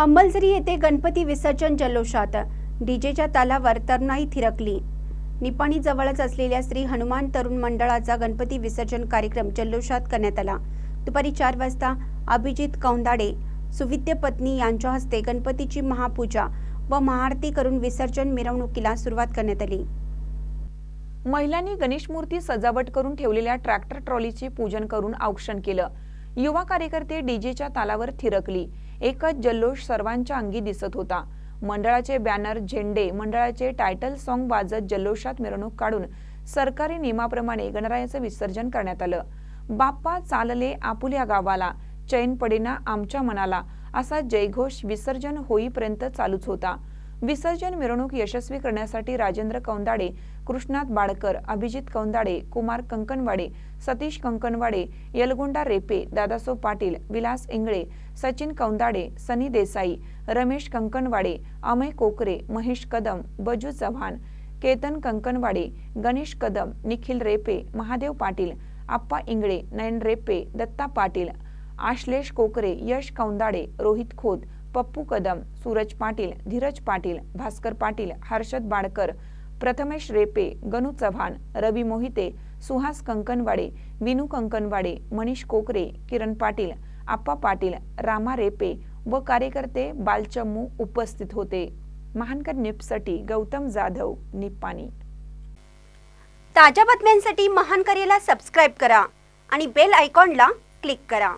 अंमलझरी येथे गणपती विसर्जन जल्लोषात. डीजेच्या तालावर तरुणाई थिरकली. निपाणी जवळच असलेल्या श्री हनुमान तरुण मंडळाचा गणपती विसर्जन कार्यक्रम जल्लोषात करण्यात आला. दुपारी चार वाजता अभिजित कौंदाडे सुविद्य पत्नी यांच्या हस्ते गणपतीची महापूजा व महाआरती करून विसर्जन मिरवणुकीला सुरुवात करण्यात आली. महिलांनी गणेश मूर्ती सजावट करून ठेवलेल्या ट्रॅक्टर ट्रॉलीचे पूजन करून औक्षण केलं. युवा कार्यकर्ते डीजेच्या तालावर थिरकली. एकच जल्लोष सर्वांच्या अंगी दिसत होता. मंडळाचे बॅनर झेंडे मंडळाचे टायटल सॉन्ग वाजत जल्लोषात मिरवणूक काढून सरकारी नियमाप्रमाणे गणरायाचं विसर्जन करण्यात आलं. बाप्पा चालले आपुल्या गावाला चैन पडेना आमच्या मनाला असा जयघोष विसर्जन होईपर्यंत चालूच होता. विसर्जन मिरवणूक यशस्वी करण्यासाठी राजेंद्र कौंदाडे कृष्णात बाडकर अभिजित कौंदाडे कुमार कंकणवाडे सतीश कंकणवाडे यलगोंडा रेपे दादासो पाटील विलास इंगळे सचिन कौंदाडे सनी देसाई रमेश कंकणवाडे अमय कोकरे महेश कदम बजू चव्हाण केतन कंकणवाडे गणेश कदम निखिल रेपे महादेव पाटील आप्पा इंगळे नयन रेपे दत्ता पाटील आश्लेष कोकरे यश कौंदाडे रोहित खोत पप्पू कदम सूरज पाटील धीरज पाटील भास्कर पाटील हर्षद बाडकर प्रथमेश रेपे गणू चव्हाण रवी मोहिते सुहास कंकणवाडे विनू कंकणवाडे मनीष कोकरे किरण पाटील आप्पा पाटील रामा रेपे व कार्यकर्ते बालचम्मू उपस्थित होते. महानकर निपसाठी गौतम जाधव निप्पाणी. ताज्या बातम्यांसाठी महानकरेला सबस्क्राईब करा आणि बेल आयकॉनला क्लिक करा.